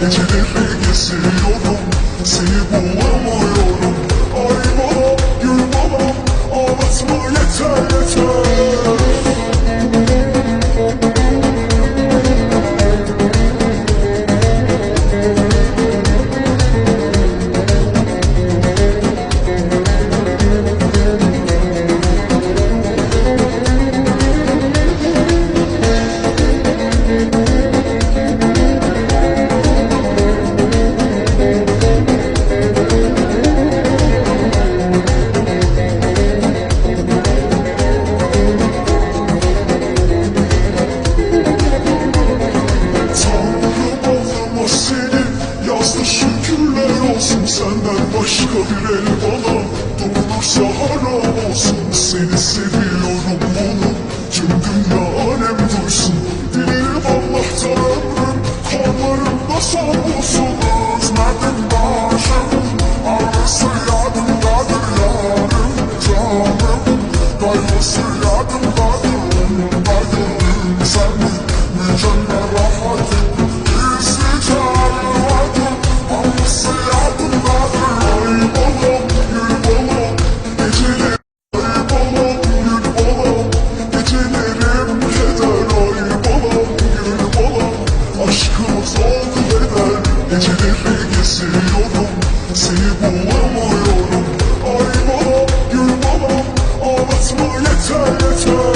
Gece gibi kesiliyorum Seni bulamıyorum Ay bana gül bana Ağlatma yeter. Şükürler olsun senden başka bir el bana Dokunursa haram olsun Seni seviyorum onu Tüm dünya alem duysun Dilerim Allah'tan ömrüm. Kollarımda sağ olsun Özmedim başım Ağrısı yardımdadır yarım Canım. Gayrısı Gece devre kesiliyorum Seni bulamıyorum Ay baba gül baba Ağlatma yeter yeter.